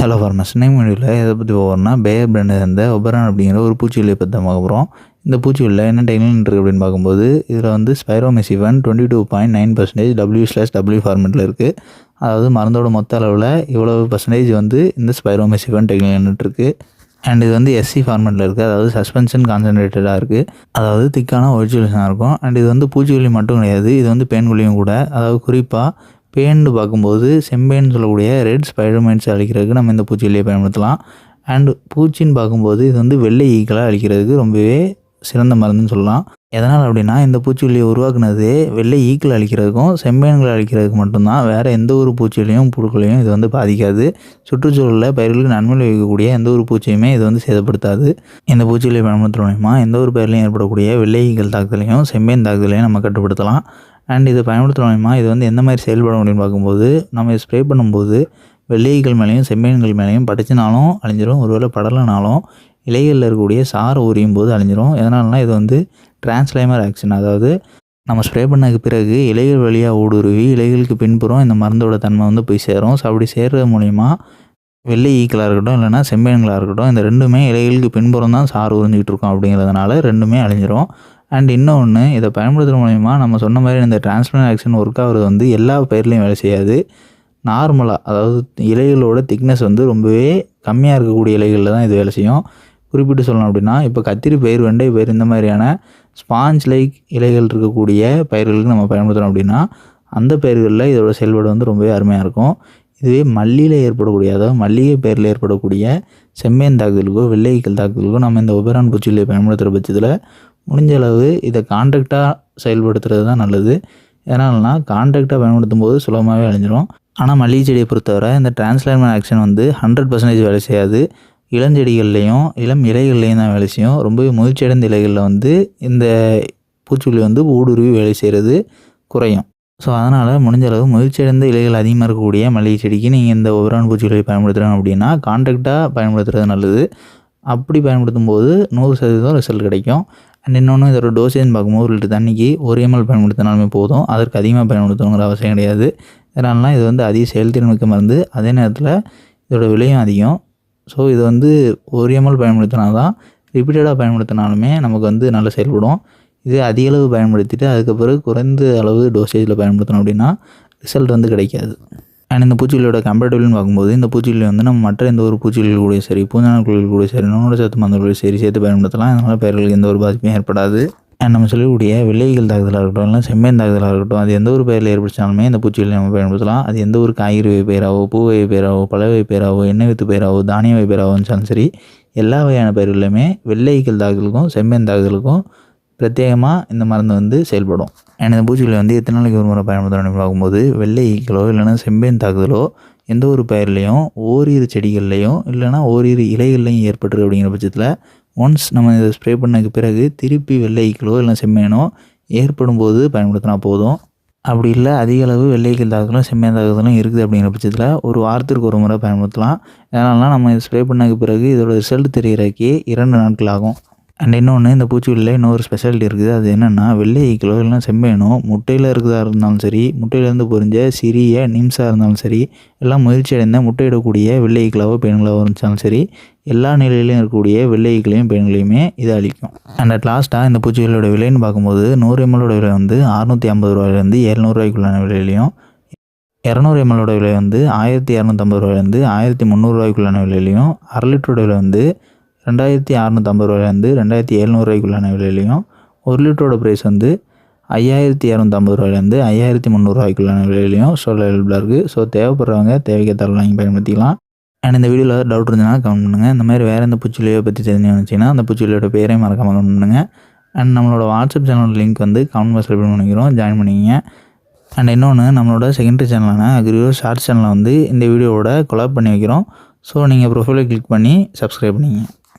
Hello ஃபார்மஸ் name வீடியோவில் எதை பற்றி போகிறோம்னா பேயர் பிராண்டை சேர்ந்த ஒபரான் அப்படிங்கிற ஒரு பூச்சிகளை பற்றி தான் பார்க்க போகிறோம் இந்த பூச்சிகளில் என்ன டெக்னிக் இருக்குது அப்படின்னு பார்க்கும்போது இதில் வந்து spiromesifen twenty two point nine percentage W slash W ஃபார்மெட்டில் இருக்குது அதாவது மருந்தோட மொத்த அளவில் இவ்வளவு பர்சன்டேஜ் வந்து இந்த ஸ்பைரோமெசிவன் டெக்னிக் இருக்குது அண்ட் இது வந்து எஸ்சி ஃபார்மெட்டில் இருக்குது அதாவது சஸ்பென்ஷன் கான்சன்ட்ரேட்டடாக இருக்குது அதாவது திக்கான ஒரிஜினல்ஸாக இருக்கும். அண்ட் இது வந்து பூச்சிக்கொல்லி மட்டும் கிடையாது. இது வந்து பெண்கொல்லியும் கூட. அதாவது குறிப்பாக பேன்னு பார்க்கும்போது செம்பேன்னு சொல்லக்கூடிய ரெட் ஸ்பைடர்மைன்ஸ் அழிக்கிறதுக்கு நம்ம இந்த பூச்சிக்கொல்லியை பயன்படுத்தலாம். அண்டு பூச்சின்னு பார்க்கும்போது இது வந்து வெள்ளை ஈக்களை அழிக்கிறதுக்கு ரொம்பவே சிறந்த மருந்துன்னு சொல்லலாம். எதனால் அப்படின்னா இந்த பூச்சிக்கொல்லியை உருவாக்குனது வெள்ளை ஈக்கள் அழிக்கிறதுக்கும் செம்மேன்களை அழிக்கிறதுக்கு மட்டும்தான். வேறு எந்த ஒரு பூச்சிகளையும் புழுக்களையும் இது வந்து பாதிக்காது. சுற்றுச்சூழலில் பயிர்களுக்கு நன்மை விளைவிக்கக்கூடிய எந்த ஒரு பூச்சியுமே இது வந்து சேதப்படுத்தாது. இந்த பூச்சிகளை பயன்படுத்துகிற மூலயமா எந்த ஒரு பயிரிலையும் ஏற்படக்கூடிய வெள்ளை ஈக்கள் தாக்குதலையும் செம்பேன் தாக்குதலையும் நம்ம கட்டுப்படுத்தலாம். அண்ட் இதை பயன்படுத்துகிற மூலயமா இது வந்து எந்த மாதிரி செயல்படும் அப்படின்னு பார்க்கும்போது நம்ம ஸ்ப்ரே பண்ணும்போது வெள்ளைகள் மேலேயும் செம்மீன்கள் மேலேயும் படைச்சினாலும் அழிஞ்சிரும். ஒருவேளை படலைனாலும் இலைகளில் இருக்கக்கூடிய சாறு உரியும் போது அழிஞ்சிரும். எதனாலனா இது வந்து டிரான்ஸ்லைமர் ஆக்ஷன் அதாவது நம்ம ஸ்ப்ரே பண்ணதுக்கு பிறகு இலைகள் வழியாக ஊடுருவி இலைகளுக்கு பின்புறம் இந்த மருந்தோட தன்மை வந்து போய் சேரும். ஸோ அப்படி சேர்றது மூலிமா வெள்ளை ஈக்களாக இருக்கட்டும் இல்லைனா செம்மீன்களாக இருக்கட்டும் இந்த ரெண்டுமே இலைகளுக்கு பின்புறம் தான் சாறு உறிஞ்சிக்கிட்டு இருக்கோம் அப்படிங்கிறதுனால ரெண்டுமே அழிஞ்சிரும். அண்ட் இன்னொன்று இதை பயன்படுத்துகிற மூலிமா நம்ம சொன்ன மாதிரி இந்த டிரான்ஸ்பிளன் ஆக்ஷன் ஒர்க் ஆகுறது வந்து எல்லா பயிர்லேயும் வேலை செய்யாது. நார்மலாக அதாவது இலைகளோட திக்னஸ் வந்து ரொம்பவே கம்மியாக இருக்கக்கூடிய இலைகளில் தான் இது வேலை செய்யும். குறிப்பிட்டு சொல்லணும் அப்படின்னா இப்போ கத்திரி பயிர் வெண்டை பயிர் இந்த மாதிரியான ஸ்பாஞ்ச் லைக் இலைகள் இருக்கக்கூடிய பயிர்களுக்கு நம்ம பயன்படுத்துகிறோம் அப்படின்னா அந்த பயிர்களில் இதோட செயல்பாடு வந்து ரொம்பவே அருமையாக இருக்கும். இதுவே மல்லியில் ஏற்படக்கூடிய அதாவது மல்லிகை பயிரில் ஏற்படக்கூடிய செம்மேன் தாக்குதலுக்கோ வெள்ளைக்கல் தாக்குதலுக்கோ நம்ம இந்த உபரான் பூச்சிகளை பயன்படுத்துகிற பட்சத்தில் முடிஞ்ச அளவு இதை கான்ட்ராக்டாக செயல்படுத்துறது தான் நல்லது. ஏன்னால்னா கான்ட்ராக்டாக பயன்படுத்தும் போது சுலபமாகவே அழிஞ்சிரும். ஆனால் மல்லிகை செடியை பொறுத்தவரை இந்த டிரான்ஸ்லேர்மன் ஆக்ஷன் வந்து ஹண்ட்ரட் பர்சன்டேஜ் வேலை செய்யாது. இளஞ்செடிகள்லேயும் இளம் இலைகள்லேயும் தான் வேலை செய்யும். ரொம்பவே முயற்சியடைந்த இலைகளில் வந்து இந்த பூச்சிக்கொல்லி வந்து ஊடுருவி வேலை செய்கிறது குறையும். ஸோ அதனால் முடிஞ்ச அளவு முயற்சியடைந்த இலைகள் அதிகமாக இருக்கக்கூடிய மல்லிகை செடிக்கு நீங்கள் இந்த ஒவ்வொரு பூச்சிகளை பயன்படுத்துகிறாங்க அப்படின்னா கான்ட்ராக்டாக பயன்படுத்துறது நல்லது. அப்படி பயன்படுத்தும் போது நூறு சதவீதம் ரிசல்ட் கிடைக்கும். அண்ட் இன்னொன்று இதோட டோசேஜ் பார்க்கும்போது ஒரு லிட்டர் தண்ணிக்கு ஒரு எம்எல் பயன்படுத்தினாலுமே போதும். அதற்கு அதிகமாக பயன்படுத்தணுங்கிற அவசியம் கிடையாது. இதனாலலாம் இது வந்து அதிக செயல்திறன் மிக்க மருந்து. அதே நேரத்தில் இதோட விலையும் அதிகம். ஸோ இது வந்து ஒரு எம்எல் பயன்படுத்தினா தான் ரிப்பீட்டடாக பயன்படுத்தினாலுமே நமக்கு வந்து நல்லா செயல்படும். இது அதிக அளவு பயன்படுத்திட்டு அதுக்கப்புறம் குறைந்த அளவு டோசேஜில் பயன்படுத்தணும் அப்படின்னா ரிசல்ட் வந்து கிடைக்காது. ஆனால் இந்த பூச்சிகளோட கம்பேட்டபிள்னு பார்க்கும்போது இந்த பூச்சிகள் வந்து நம்ம மற்ற எந்த ஒரு பூச்சிகள் கூட சரி பூஞ்சான குழிகள் கூட சரி நோட சத்து மருந்துகள் சரி சேர்த்து பயன்படுத்தலாம். அதனால் பயிர்களுக்கு எந்த ஒரு பாதிப்பும் ஏற்படாது. அண்ட் நம்ம சொல்லக்கூடிய விலைகள் தாக்குதலாக இருக்கட்டும் இல்லை செம்மேன் தாக்குதலாக இருக்கட்டும் அது எந்த ஒரு பயிரில் ஏற்படுத்தாலுமே இந்த பூச்சிகளை நம்ம பயன்படுத்தலாம். அது எந்த ஒரு காய்கறி வகை பயிராவோ பூ வகை பயிராவோ பழ வகை பயிராவோ எண்ணெய் வித்து பயிராவோ தானிய வகை பயிராவோ இருந்தாலும் சரி எல்லா வகையான பயிர்களுமே வெள்ளைகள் தாக்குதலுக்கும் செம்மேன் தாக்குதலுக்கும் பிரத்யேகமாக இந்த மருந்து வந்து செயல்படும். ஏன்னா இந்த பூச்சிகளை வந்து எத்தனை நாளைக்கு ஒரு முறை பயன்படுத்தணும் பார்க்கும்போது வெள்ளை ஈக்களோ இல்லைனா செம்பேன் தாக்குதலோ எந்த ஒரு பயிர்லேயும் ஓரிரு செடிகள்லையும் இல்லைனா ஓரிரு இலைகள்லையும் ஏற்பட்டுரு அப்படிங்கிற பட்சத்தில் ஒன்ஸ் நம்ம இதை ஸ்ப்ரே பண்ணதுக்கு பிறகு திருப்பி வெள்ளை ஈக்களோ இல்லை செம்மேனோ ஏற்படும் போது பயன்படுத்தினா போதும். அப்படி இல்லை அதிக அளவு வெள்ளைக்கல் தாக்குதலும் செம்மேன் தாக்குதலும் இருக்குது அப்படிங்கிற பட்சத்தில் ஒரு வாரத்திற்கு ஒரு முறை பயன்படுத்தலாம். அதனால நம்ம ஸ்ப்ரே பண்ணதுக்கு பிறகு இதோட ரிசல்ட் தெரிகிறக்கே இரண்டு நாட்கள் ஆகும். அண்ட் இன்னொன்று இந்த பூச்சிகளில் இன்னொரு ஸ்பெஷாலிட்டி இருக்குது. அது என்னென்னா வெள்ளை ஈக்கிலோ இல்லைனா செம்பேனோ முட்டையில் இருக்கிறதா இருந்தாலும் சரி முட்டையிலேருந்து பொரிஞ்ச சிறிய நிம்ஸாக இருந்தாலும் சரி எல்லாம் முயற்சி அடைந்த முட்டையிடக்கூடிய வெள்ளை ஈக்களாவோ பெண்களாவோ இருந்தாலும் சரி எல்லா நிலையிலையும் இருக்கக்கூடிய வெள்ளை ஈக்கிலையும் பெண்களையுமே இது அழிக்கும். அண்ட் அட் லாஸ்ட்டாக இந்த பூச்சிகளோட விலைன்னு பார்க்கும்போது நூறு எம்எலோட விலை வந்து அறுநூற்றி ஐம்பது ரூபாயிலேருந்து இரநூறுவாய்க்குள்ளான விலையிலையும் இரநூறு எம்எலோட விலை வந்து ஆயிரத்தி இரநூத்தம்பது ரூபாயிலேருந்து ஆயிரத்தி முந்நூறுரூவாய்க்குள்ளான விலையிலையும் அரை லிட்டரோட விலை வந்து ரெண்டாயிரத்தி அறநூற்றம்பது ரூபாயிலேருந்து ரெண்டாயிரத்தி எழுநூறுவாய்க்குள்ளான விலையிலையும் ஒரு லிட்டரோட ப்ரைஸ் வந்து ஐயாயிரத்தி இரநூத்தம்பது ரூபாயிலேருந்து ஐயாயிரத்தி முந்நூறுரூவாய்க்குள்ளான விலையிலையும் ஸ்டோரில் அவைலபிளாக இருக்குது ஸோ தேவைப்படுறவங்க தேவைக்கேற்ற வாங்கி பயன்படுத்திக்கலாம். அண்ட் இந்த வீடியோவில் ஏதாவது டவுட் இருந்ததுன்னா கமெண்ட் பண்ணுங்கள் இந்த மாதிரி வேறு எந்த பூச்சிலையோ பற்றி தெரிஞ்சு வந்துச்சுன்னா அந்த பூச்சிலையோட பேரையும் மறக்காமல் கமெண்ட் பண்ணுங்கள் அண்ட் நம்மளோட வாட்ஸ்அப் சேனல் லிங்க் வந்து கமெண்ட் பாக்ஸில் பண்ணிக்கிறோம். ஜாயின் பண்ணிக்கிங்க. அண்ட் இன்னொன்று நம்மளோட செகண்டரி சேனலான அக்ரியோ ஷார்ட் சேனலை வந்து இந்த வீடியோவோட கொலாப் பண்ணி வைக்கிறோம். ஸோ நீங்கள் ப்ரொஃபைலை கிளிக் பண்ணி சப்ஸ்கிரைப் பண்ணிங்க